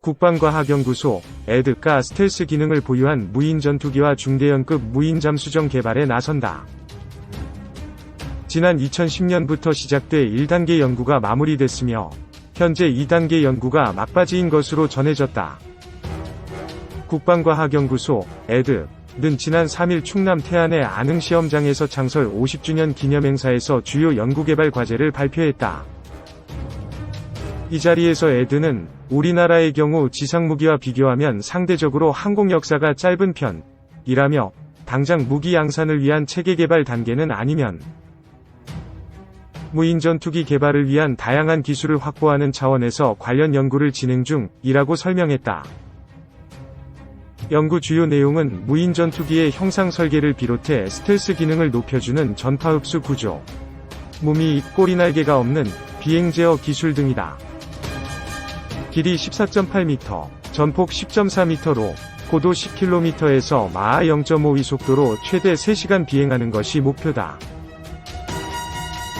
국방과학연구소, 에드가 스텔스 기능을 보유한 무인 전투기와 중대형급 무인 잠수정 개발에 나선다. 지난 2010년부터 시작돼 1단계 연구가 마무리됐으며, 현재 2단계 연구가 막바지인 것으로 전해졌다. 국방과학연구소, 에드는 지난 3일 충남 태안의 안흥 시험장에서 창설 50주년 기념 행사에서 주요 연구개발 과제를 발표했다. 이 자리에서 에드는 우리나라의 경우 지상무기와 비교하면 상대적으로 항공 역사가 짧은 편이라며 당장 무기 양산을 위한 체계 개발 단계는 아니면 무인 전투기 개발을 위한 다양한 기술을 확보하는 차원에서 관련 연구를 진행 중이라고 설명했다. 연구 주요 내용은 무인 전투기의 형상 설계를 비롯해 스텔스 기능을 높여주는 전파 흡수 구조, 무미 꼬리 날개가 없는 비행 제어 기술 등이다. 길이 14.8m, 전폭 10.4m로 고도 10km에서 마하 0.5의 속도로 최대 3시간 비행하는 것이 목표다.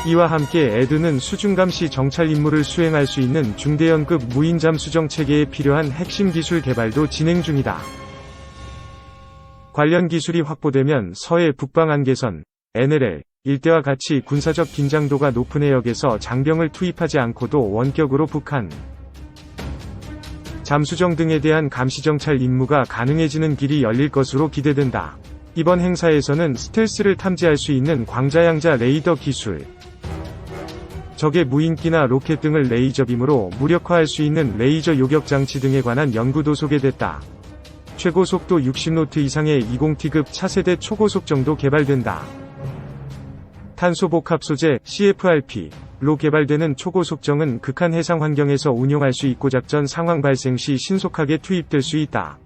이와 함께 에드는 수중감시 정찰 임무를 수행할 수 있는 중대형급 무인 잠수정 체계에 필요한 핵심 기술 개발도 진행 중이다. 관련 기술이 확보되면 서해 북방 안개선, NLL, 일대와 같이 군사적 긴장도가 높은 해역에서 장병을 투입하지 않고도 원격으로 북한, 잠수정 등에 대한 감시정찰 임무가 가능해지는 길이 열릴 것으로 기대된다. 이번 행사에서는 스텔스를 탐지할 수 있는 광자양자 레이더 기술, 적의 무인기나 로켓 등을 레이저 빔으로 무력화할 수 있는 레이저 요격 장치 등에 관한 연구도 소개됐다. 최고 속도 60노트 이상의 20T급 차세대 초고속 정도 개발된다. 탄소 복합 소재 CFRP 로 개발되는 초고 속정은 극한 해상 환경에서 운용할 수 있고 작전 상황 발생 시 신속하게 투입될 수 있다.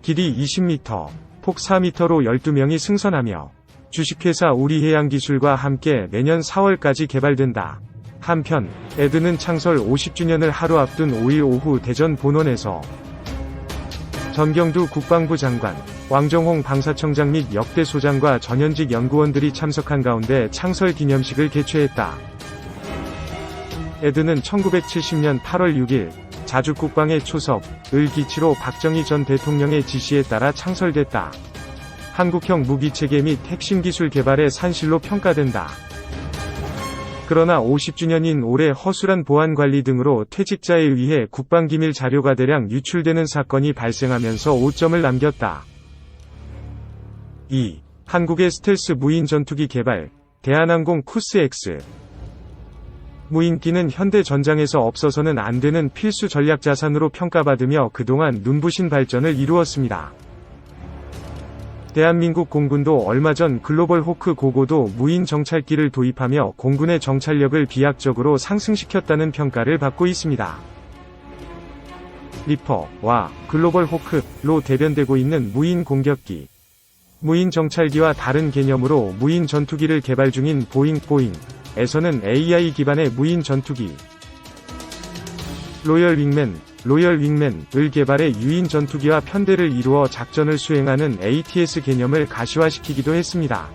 길이 20m, 폭 4m로 12명이 승선하며 주식회사 우리해양기술과 함께 내년 4월까지 개발된다. 한편, 에드는 창설 50주년을 하루 앞둔 5일 오후 대전 본원에서 전경두 국방부 장관, 왕정홍 방사청장 및 역대 소장과 전현직 연구원들이 참석한 가운데 창설 기념식을 개최했다. 에드는 1970년 8월 6일 자주국방의 초석을 기치로 박정희 전 대통령의 지시에 따라 창설됐다. 한국형 무기체계 및 핵심 기술 개발의 산실로 평가된다. 그러나 50주년인 올해 허술한 보안 관리 등으로 퇴직자에 의해 국방기밀 자료가 대량 유출되는 사건이 발생하면서 오점을 남겼다. 2. 한국의 스텔스 무인 전투기 개발, 대한항공 쿠스X. 무인기는 현대 전장에서 없어서는 안 되는 필수 전략 자산으로 평가받으며 그동안 눈부신 발전을 이루었습니다. 대한민국 공군도 얼마 전 글로벌 호크 고고도 무인 정찰기를 도입하며 공군의 정찰력을 비약적으로 상승시켰다는 평가를 받고 있습니다. 리퍼와 글로벌 호크로 대변되고 있는 무인 공격기. 무인 정찰기와 다른 개념으로 무인 전투기를 개발 중인 보잉 보잉에서는 AI 기반의 무인 전투기 로열 윙맨 로열 윙맨을 개발해 유인 전투기와 편대를 이루어 작전을 수행하는 ATS 개념을 가시화시키기도 했습니다.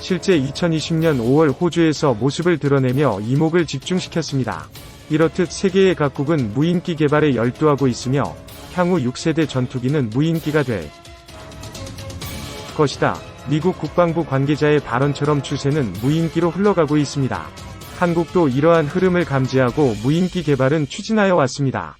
실제 2020년 5월 호주에서 모습을 드러내며 이목을 집중시켰습니다. 이렇듯 세계의 각국은 무인기 개발에 열두하고 있으며 향후 6세대 전투기는 무인기가 될 것이다. 미국 국방부 관계자의 발언처럼 추세는 무인기로 흘러가고 있습니다. 한국도 이러한 흐름을 감지하고 무인기 개발은 추진하여 왔습니다.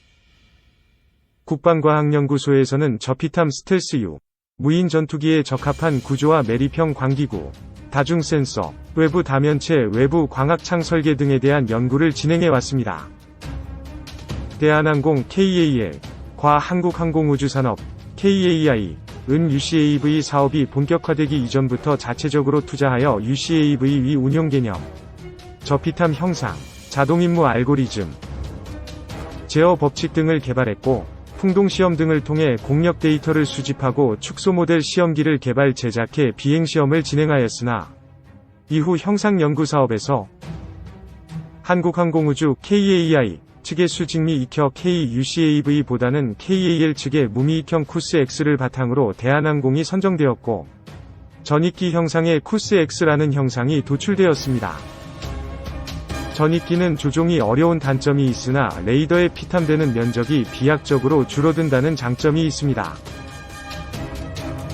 국방과학연구소에서는 저피탐 스텔스유, 무인 전투기에 적합한 구조와 매립형 광기구, 다중 센서, 외부 다면체 외부 광학창 설계 등에 대한 연구를 진행해 왔습니다. 대한항공 KAL, 과 한국항공우주산업, KAI, 은 UCAV 사업이 본격화되기 이전부터 자체적으로 투자하여 UCAV 위 운용 개념, 저피탐 형상, 자동 임무 알고리즘, 제어 법칙 등을 개발했고, 풍동 시험 등을 통해 공력 데이터를 수집하고 축소 모델 시험기를 개발 제작해 비행 시험을 진행하였으나, 이후 형상 연구 사업에서 한국항공우주 KAI 측의 수직미 익혀 KUCAV보다는 KAL 측의 무미익형 쿠스X를 바탕으로 대한항공이 선정되었고, 전익기 형상의 쿠스X라는 형상이 도출되었습니다. 전익기는 조종이 어려운 단점이 있으나 레이더에 피탐되는 면적이 비약적으로 줄어든다는 장점이 있습니다.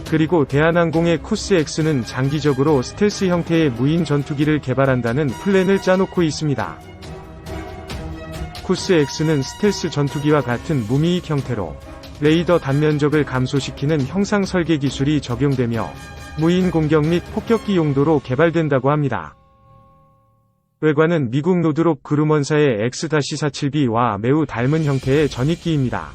그리고 대한항공의 코스-X는 장기적으로 스텔스 형태의 무인 전투기를 개발한다는 플랜을 짜놓고 있습니다. 코스-X는 스텔스 전투기와 같은 무미익 형태로 레이더 단면적을 감소시키는 형상 설계 기술이 적용되며 무인 공격 및 폭격기 용도로 개발된다고 합니다. 외관은 미국 노드롭 그루먼사의 X-47B와 매우 닮은 형태의 전익기입니다.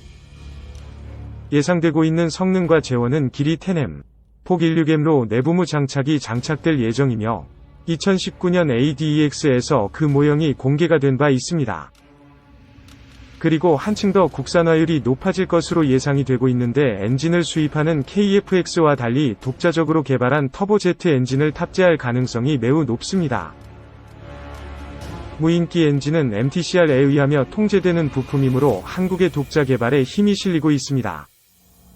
예상되고 있는 성능과 재원은 길이 10M, 폭 16M로 내부무 장착이 장착될 예정이며 2019년 ADEX에서 그 모형이 공개가 된 바 있습니다. 그리고 한층 더 국산화율이 높아질 것으로 예상이 되고 있는데 엔진을 수입하는 KFX와 달리 독자적으로 개발한 터보제트 엔진을 탑재할 가능성이 매우 높습니다. 무인기 엔진은 MTCR에 의하며 통제되는 부품이므로 한국의 독자 개발에 힘이 실리고 있습니다.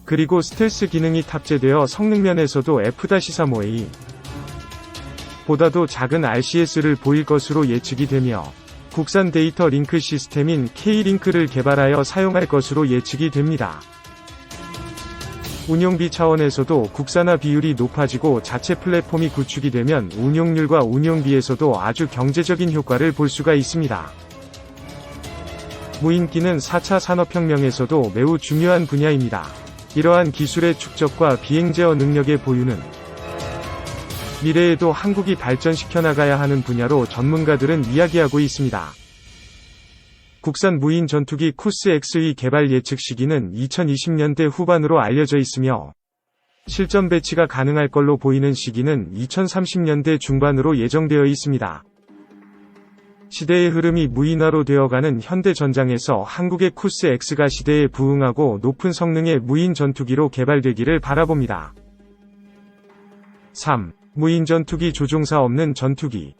그리고 스텔스 기능이 탑재되어 성능면에서도 F-35A 보다도 작은 RCS를 보일 것으로 예측이 되며 국산 데이터 링크 시스템인 K-링크를 개발하여 사용할 것으로 예측이 됩니다. 운용비 차원에서도 국산화 비율이 높아지고 자체 플랫폼이 구축이 되면 운용률과 운용비에서도 아주 경제적인 효과를 볼 수가 있습니다. 무인기는 4차 산업혁명에서도 매우 중요한 분야입니다. 이러한 기술의 축적과 비행 제어 능력의 보유는 미래에도 한국이 발전시켜 나가야 하는 분야로 전문가들은 이야기하고 있습니다. 국산 무인 전투기 쿠스-X의 개발 예측 시기는 2020년대 후반으로 알려져 있으며 실전 배치가 가능할 걸로 보이는 시기는 2030년대 중반으로 예정되어 있습니다. 시대의 흐름이 무인화로 되어가는 현대 전장에서 한국의 쿠스-X가 시대에 부응하고 높은 성능의 무인 전투기로 개발되기를 바라봅니다. 3. 무인 전투기 조종사 없는 전투기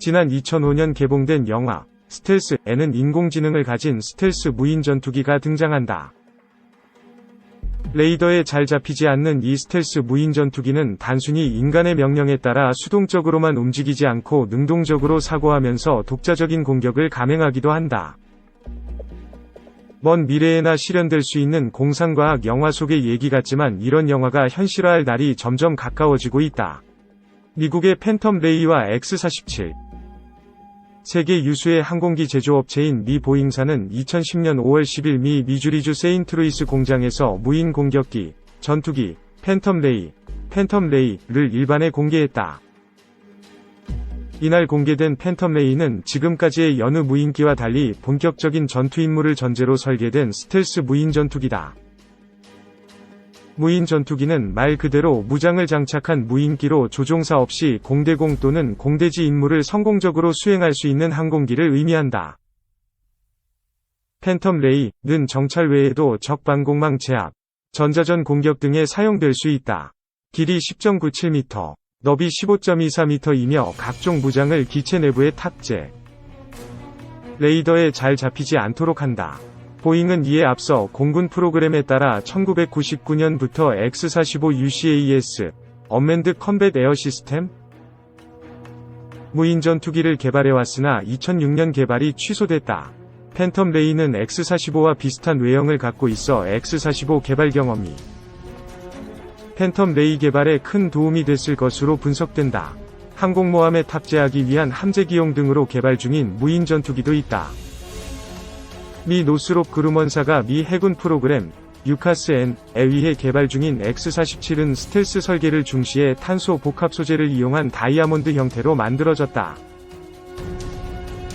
지난 2005년 개봉된 영화 스텔스에는 인공지능을 가진 스텔스 무인 전투기가 등장한다. 레이더에 잘 잡히지 않는 이 스텔스 무인 전투기는 단순히 인간의 명령에 따라 수동적으로만 움직이지 않고 능동적으로 사고하면서 독자적인 공격을 감행하기도 한다. 먼 미래에나 실현될 수 있는 공상과학 영화 속의 얘기 같지만 이런 영화가 현실화할 날이 점점 가까워지고 있다. 미국의 팬텀 레이와 X-47, 세계 유수의 항공기 제조업체인 미 보잉사는 2010년 5월 10일 미 미주리주 세인트루이스 공장에서 무인 공격기, 전투기, 팬텀 레이, 팬텀 레이를 일반에 공개했다. 이날 공개된 팬텀 레이는 지금까지의 여느 무인기와 달리 본격적인 전투 임무를 전제로 설계된 스텔스 무인 전투기다. 무인 전투기는 말 그대로 무장을 장착한 무인기로 조종사 없이 공대공 또는 공대지 임무를 성공적으로 수행할 수 있는 항공기를 의미한다. 팬텀 레이는 정찰 외에도 적 방공망 제압, 전자전 공격 등에 사용될 수 있다. 길이 10.97m, 너비 15.24m이며 각종 무장을 기체 내부에 탑재. 레이더에 잘 잡히지 않도록 한다. 보잉은 이에 앞서 공군 프로그램에 따라 1999년부터 X-45 UCAS, 언맨드 컴뱃 에어 시스템, 무인 전투기를 개발해왔으나 2006년 개발이 취소됐다. 팬텀 레이는 X-45와 비슷한 외형을 갖고 있어 X-45 개발 경험이 팬텀 레이 개발에 큰 도움이 됐을 것으로 분석된다. 항공모함에 탑재하기 위한 함재기용 등으로 개발 중인 무인 전투기도 있다. 미 노스롭 그루먼사가 미 해군 프로그램 유카스N에 의해 개발 중인 X-47은 스텔스 설계를 중시해 탄소 복합 소재를 이용한 다이아몬드 형태로 만들어졌다.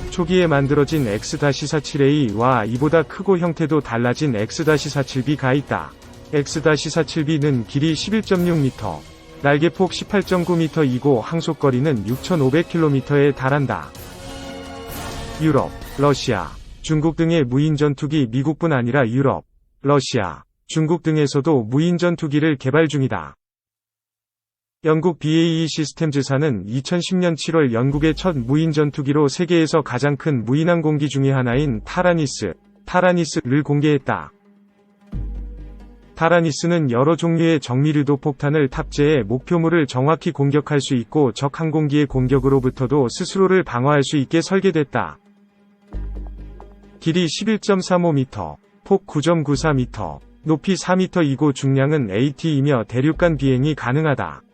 초기에 만들어진 X-47A와 이보다 크고 형태도 달라진 X-47B가 있다. X-47B는 길이 11.6m, 날개폭 18.9m이고 항속거리는 6,500km에 달한다. 유럽, 러시아, 중국 등의 무인 전투기 미국뿐 아니라 유럽, 러시아, 중국 등에서도 무인 전투기를 개발 중이다. 영국 BAE 시스템즈사는 2010년 7월 영국의 첫 무인 전투기로 세계에서 가장 큰 무인항공기 중의 하나인 타라니스, 타라니스를 공개했다. 타라니스는 여러 종류의 정밀유도 폭탄을 탑재해 목표물을 정확히 공격할 수 있고 적 항공기의 공격으로부터도 스스로를 방어할 수 있게 설계됐다. 길이 11.35m, 폭 9.94m, 높이 4m이고 중량은 AT이며 대륙간 비행이 가능하다.